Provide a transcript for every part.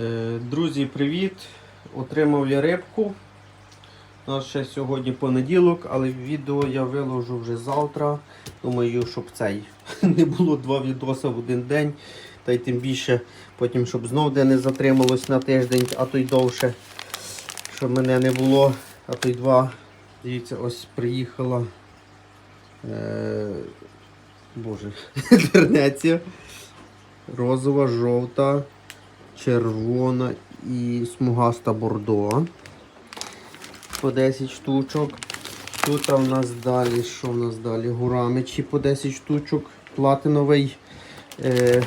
Е, Друзі, привіт! Отримав я рибку. У нас ще сьогодні понеділок, але відео я виложу вже завтра. Думаю, щоб цей не було два відоси в один день. Та й тим більше потім, щоб знов де не затрималось на тиждень, а то й довше. Щоб мене не було, а то й два. Дивіться, ось приїхала. Е, Боже, Дернеція. Розова, жовта, червона і смугаста бордо. По 10 штучок. Тут у нас далі, що в нас далі? Гурамичі по 10 штучок. Платиновий, е,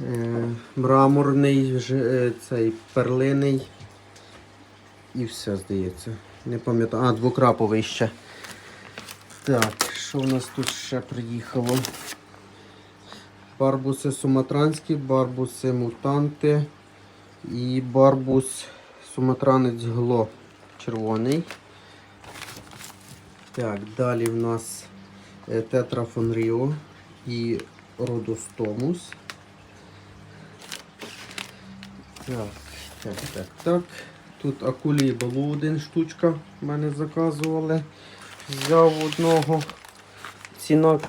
е, мраморний, е, цей перлиний. І все, здається. Не пам'ятаю. А, двокраповий ще. Так, що в нас тут ще приїхало? Барбуси суматранські, барбуси мутанти і барбус суматранець гло червоний. Так, далі в нас е, тетрафон Ріо і родостомус. Так, так, так, так. Тут акулі балу один штучка в мене заказували. Взяв одного. Ціна,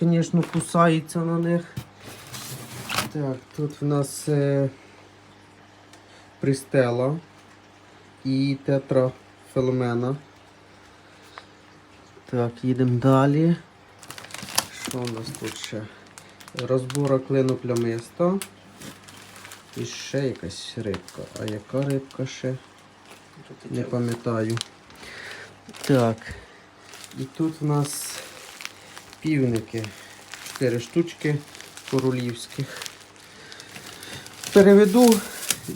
звісно, кусається на них. Так, тут в нас е, пристела і тетра феломена. Так, їдемо далі. Що у нас тут ще? Розбора клину плямиста. І ще якась рибка. А яка рибка ще? Не пам'ятаю. Так. І тут в нас півники. Чотири штучки королівських. Переведу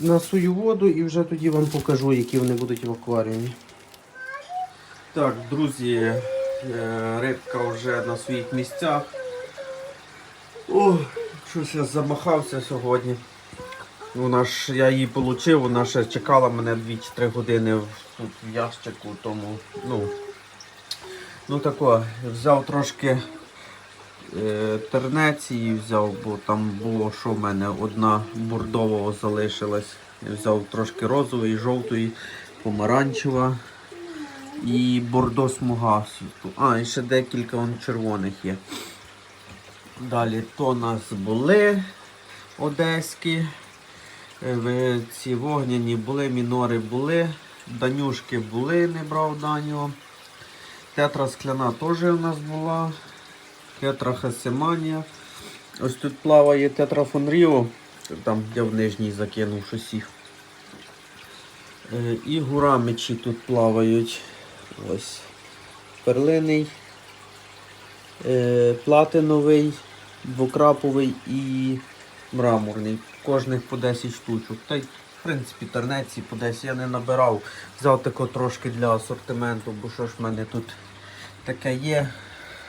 на свою воду і вже тоді вам покажу, які вони будуть в акваріумі. Так, друзі, е, рибка вже на своїх місцях. О, щось я замахався сьогодні. Вона ж, я її отримав, вона ще чекала мене 2-3 години тут в ящику, тому ну, ну тако, взяв трошки е, тернеції взяв, бо там було, що в мене одна бордового залишилась. Взяв трошки розової, жовтої, помаранчева і бордо смугасу. А, і ще декілька вон, червоних є. Далі то у нас були одеські. Е, Ці вогняні були, мінори були, данюшки були, не брав даню. Тетра скляна теж у нас була. Тетра Хасеманія. Ось тут плаває тетра фон Ріо. Там я в нижній закинув щось їх. Е, І гурамичі тут плавають. Ось. Перлиний, е, платиновий, двокраповий і мраморний. Кожних по 10 штучок. Принципі тернеці по 10 я не набирав. Взяв тако трошки для асортименту, бо що ж в мене тут таке є.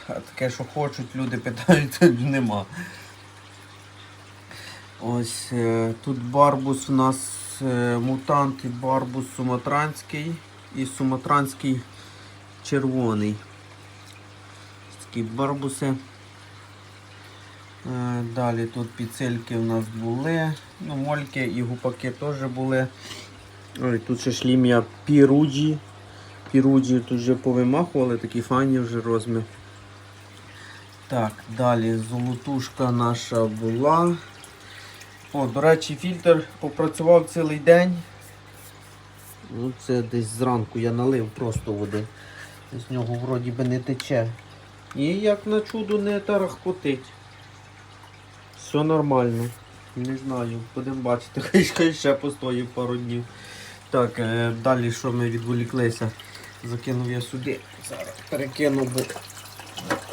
А таке, що хочуть, люди питають, нема. Ось е, тут барбус у нас е, мутант і барбус суматранський і суматранський червоний. Такі барбуси. Е, Далі тут піцельки у нас були. Ну, мольки і гупаки теж були. Ой, тут ще шлім'я піруджі. Піруджі тут вже повимахували, такі файні вже розмір. Так, далі золотушка наша була. О, до речі, фільтр попрацював цілий день. Ну, це десь зранку я налив просто води. З нього вроді би не тече. І як на чудо не тарахкотить. Все нормально. Не знаю, будемо бачити, хай ще постоїть пару днів. Так, е, далі що ми відволіклися? Закинув я сюди. Зараз перекину, бо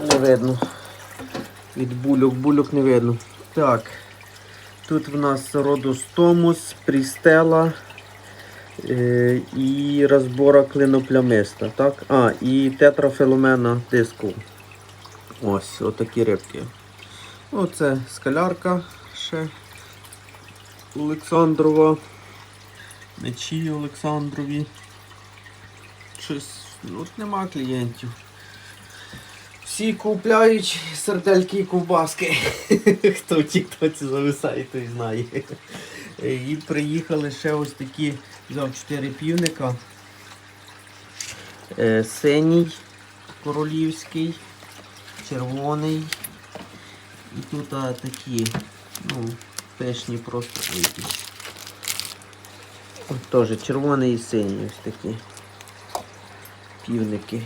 не видно. Від бульок, бульок не видно. Так. Тут в нас родостомус, прістела е, і розбора клиноплямиста. Так? А, і тетрафеломена диску. Ось, отакі рибки. Оце скалярка ще Олександрова. Мечі Олександрові. Щось, ну, от нема клієнтів. Всі купляють сердельки і ковбаски. Хто в тіктоці зависає, той знає. І приїхали ще ось такі, взяв 4 півника. Е, Синій королівський, червоний. І тут а, такі, ну, пишні просто якісь. Теж червоний і синій ось такі півники.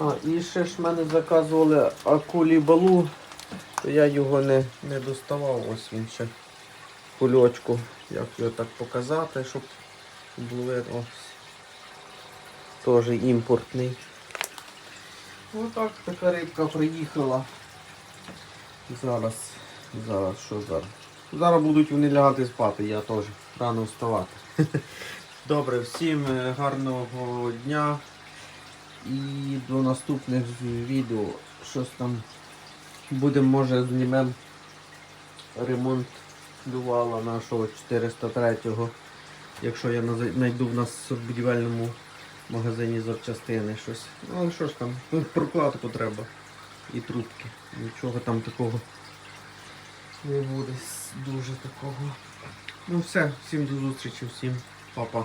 А, і ще ж мене заказували акулі балу, то я його не, не доставав, ось він ще кульочку. Як його так показати, щоб. Ось. Теж імпортний. Отак така рибка приїхала. Зараз, зараз, що зараз? Зараз будуть вони лягати спати, я теж рано вставати. Добре, всім е, гарного дня і до наступних відео. Щось там будемо, може, знімемо ремонт лювала нашого 403-го. Якщо я знайду в нас в будівельному магазині запчастини щось. Ну, що ж там, прокладку треба і трубки. Нічого там такого не буде дуже такого. Ну все, всім до зустрічі, всім па-па.